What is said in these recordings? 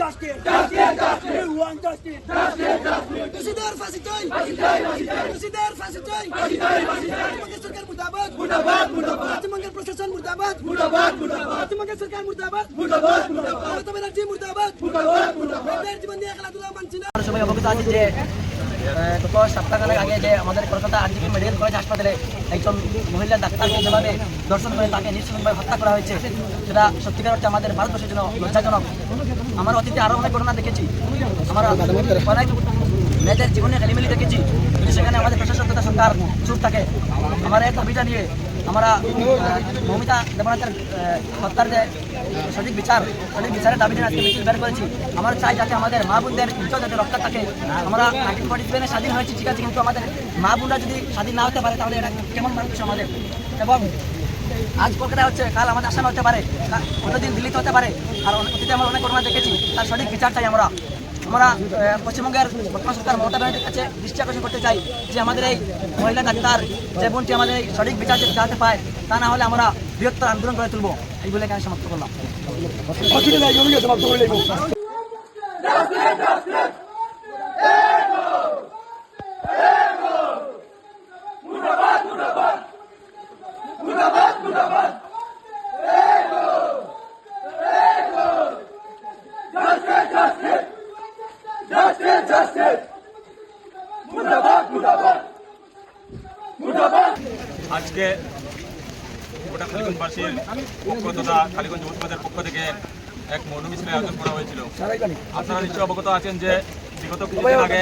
justice. Justice, justice. We want justice. Justice, justice. ফাঁসি চাই। ফাঁসি চাই, ফাঁসি চাই। পশ্চিমবঙ্গের সরকার মুর্দাবাদ। মুর্দাবাদ, মুর্দাবাদ। পশ্চিমবঙ্গের প্রশাসন মুর্দাবাদ। মুর্দাবাদ, মুর্দাবাদ। পশ্চিমবঙ্গের সরকার মুর্দাবাদ। মুর্দাবাদ, মুর্দাবাদ। মমতা ব্যানার্জি মুর্দাবাদ। মুর্দাবাদ, মুর্দাবাদ। মেয়েদের জীবন দিয়ে খেলাধুলা মানছি না। আমরা সবাই অবগত আছি যে গত সপ্তাহখানেক আগে যে আমাদের কলকাতা আরজিবি মেডিকেল কলেজ হাসপাতালে একজন মহিলা ডাক্তারকে যেভাবে দর্শন করে তাকে নিঃসঙ্গভাবে হত্যা করা হয়েছে সেটা সত্যিকার অর্থে আমাদের ভারতবর্ষের জন্য লজ্জাজনক আমার অতীতে আরও অনেক ঘটনা দেখেছি। আমার অনেক মেয়েদের জীবনে খেলিমেলি দেখেছি। সেখানে আমাদের প্রশাসন তথা সরকার চুপ থাকে। আমার এক অভিযান নিয়ে আমরা মমিতা দেবনাথের হত্যার যে সঠিক বিচার, সঠিক বিচারের দাবি নিয়ে আজকে মিছিল বের করেছি। আমরা চাই যাতে আমাদের মা বোনদের ইজ্জত যাতে রক্ষা থাকে। আমরা নাইনটিন ফর্টি সেভেনে স্বাধীন হয়েছি, ঠিক আছে, কিন্তু আমাদের মা বোনরা যদি স্বাধীন না হতে পারে, তাহলে এটা কেমন মানুষ আমাদের? এবং আজ কলকাতায় হচ্ছে, কাল আমাদের আসামে হতে পারে অন্যদিন দিল্লিতে হতে পারে। আর অতীতে আমরা অনেক ঘটনা দেখেছি, তার সঠিক বিচার চাই আমরা। আমরা পশ্চিমবঙ্গের বর্তমান সরকার মমতা ব্যানার্জির কাছে দৃষ্টি আকর্ষণ করতে চাই যে আমাদের এই মহিলা ডাক্তার যে বোনটি আমাদের সঠিক বিচার চালাতে পায়, তা না হলে আমরা বৃহত্তর আন্দোলন করে তুলবো। এই বলে এখানে সমাপ্ত করলাম। আজকে গোটা কালীগঞ্জবাসীর পক্ষ তথা কালীগঞ্জ যুবসমাজের পক্ষ থেকে এক মৌন মিছিলের আয়োজন করা হয়েছিল। আপনারা নিশ্চয় অবগত আছেন যে বিগত কিছুদিন আগে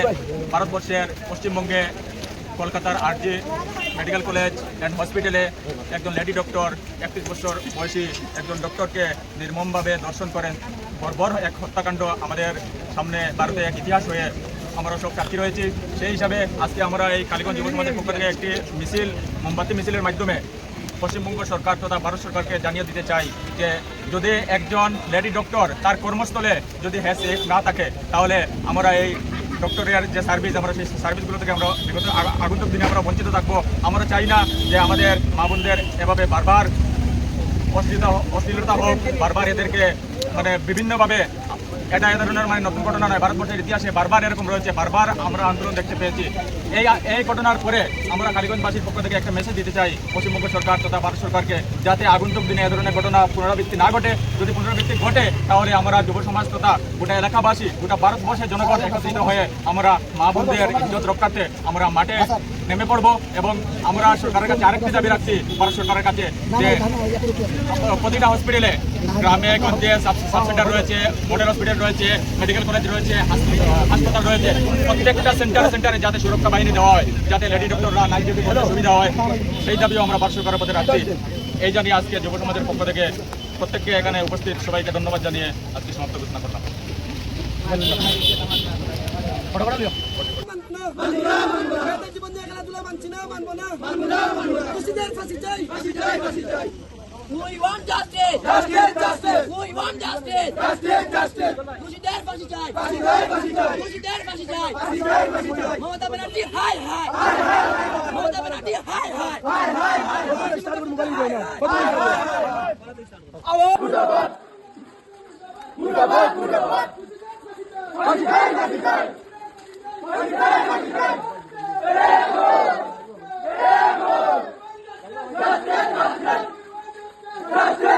ভারতবর্ষের পশ্চিমবঙ্গে কলকাতার আরজি মেডিকেল কলেজ অ্যান্ড হসপিটালে একজন লেডি ডক্টর একত্রিশ বছর বয়সী একজন ডক্টরকে নির্মমভাবে দর্শন করেন। বর্বর এক হত্যাকাণ্ড আমাদের সামনে ভারতে এক ইতিহাস হয়ে আমরা সব সাক্ষী রয়েছি। সেই হিসাবে আজকে আমরা এই কালীগঞ্জ যুব সমাজের পক্ষ থেকে একটি মিছিল, মোমবাতি মিছিলের মাধ্যমে পশ্চিমবঙ্গ সরকার তথা ভারত সরকারকে জানিয়ে দিতে চাই যে, যদি একজন লেডি ডক্টর তার কর্মস্থলে যদি হ্যাঁ সেফ না থাকে, তাহলে আমরা এই ডক্টরের যে সার্ভিস আমরা সেই সার্ভিসগুলো থেকে আমরা বিগত আগন্তুক দিনে আমরা বঞ্চিত থাকব। আমরা চাই না যে আমাদের মা বোনদের এভাবে বারবার অশ্লীলতা অশ্লীলতা হোক, বারবার এদেরকে মানে বিভিন্নভাবে এটা এ ধরনের মানে নতুন ঘটনা নয়, ভারতবর্ষের ইতিহাসে বারবার এরকম রয়েছে, বারবার আমরা আন্দোলন দেখতে পেয়েছি। এই এই ঘটনার পরে আমরা কালীগঞ্জবাসীর পক্ষ থেকে একটা মেসেজ দিতে চাই, পশ্চিমবঙ্গ সরকার তথা ভারত সরকারকে, যাতে আগন্তুক দিনে এ ধরনের ঘটনা পুনরাবৃত্তি না ঘটে। যদি পুনরাবৃত্তি ঘটে, তাহলে আমরা যুব সমাজ তথা গোটা এলাকাবাসী, গোটা ভারতবর্ষের জনগণ একত্রিত হয়ে আমরা মা বোনদের ইজ্জত রক্ষার্থে আমরা মাঠে নেমে পড়ব এবং আমরা সরকারের কাছে আরেকটি দাবি রাখছি, ভারত সরকারের কাছে যে প্রতিটা হসপিটালে গ্রামে গঞ্জে সাব সেন্টার রয়েছে মডেল হসপিটাল রয়েছে মেডিকেল কলেজ রয়েছে হাসপাতাল রয়েছে প্রত্যেকটা সেন্টার সেন্টারে যাতে সুরক্ষা বাহিনী দেওয়া হয় যাতে লেডি ডক্টররা নাইট করতে সুবিধা হয় সেই দাবিও আমরা ভারত সরকারের পথে রাখছি এই জানিয়ে আজকে যুব সমাজের পক্ষ থেকে প্রত্যেককে এখানে উপস্থিত সবাইকে ধন্যবাদ জানিয়ে আজকে সমাপ্ত ঘোষণা করলাম। জীবন না, মানবো না। দোষীদের ফাঁসি চাই। ফাঁসি চাই, ফাঁসি চাই। We want justice. Justice, justice. We want justice. Justice, justice. দোষীদের ফাঁসি চাই ফাঁসি চাই, ফাঁসি চাই। দোষীদের ফাঁসি চাই ফাঁসি চাই, ফাঁসি চাই। মমতা ব্যানার্জি হাই হাই মমতা ব্যানার্জি হাই হাই Down,